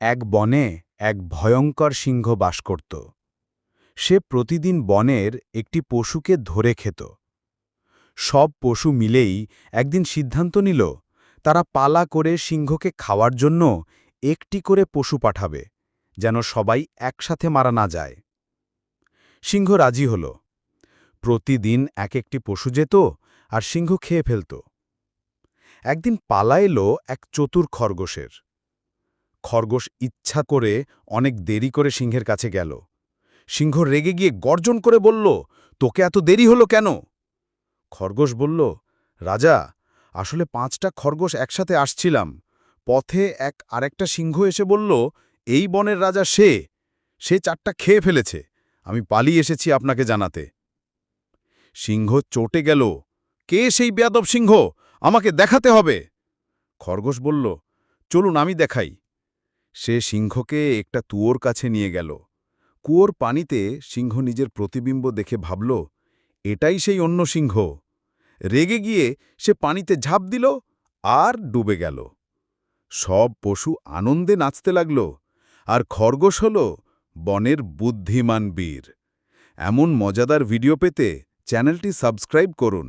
এক বনে এক ভয়ঙ্কর সিংহ বাস করত। সে প্রতিদিন বনের একটি পশুকে ধরে খেত। সব পশু মিলেই একদিন সিদ্ধান্ত নিল, তারা পালা করে সিংহকে খাওয়ার জন্য একটি করে পশু পাঠাবে, যেন সবাই একসাথে মারা না যায়। সিংহ রাজি হল। প্রতিদিন এক একটি পশু যেত আর সিংহ খেয়ে ফেলত। একদিন পালা এলো এক চতুর খরগোশের। খরগোশ ইচ্ছা করে অনেক দেরি করে সিংহের কাছে গেল। সিংহ রেগে গিয়ে গর্জন করে বলল, তোকে এত দেরি হলো কেন? খরগোশ বলল, রাজা, আসলে পাঁচটা খরগোশ একসাথে আসছিলাম। পথে এক আরেকটা সিংহ এসে বলল, এই বনের রাজা সে সে চারটা খেয়ে ফেলেছে। আমি পালিয়ে এসেছি আপনাকে জানাতে। সিংহ চটে গেল, কে সেই বেয়াদব সিংহ? আমাকে দেখাতে হবে। খরগোশ বলল, চলুন, আমি দেখাই। সে সিংহকে একটা তুয়োর কাছে নিয়ে গেল। কুয়োর পানিতে সিংহ নিজের প্রতিবিম্ব দেখে ভাবল, এটাই সেই অন্য সিংহ। রেগে গিয়ে সে পানিতে ঝাঁপ দিল আর ডুবে গেল। সব পশু আনন্দে নাচতে লাগল আর খরগোশ হল বনের বুদ্ধিমান বীর। এমন মজাদার ভিডিও পেতে চ্যানেলটি সাবস্ক্রাইব করুন।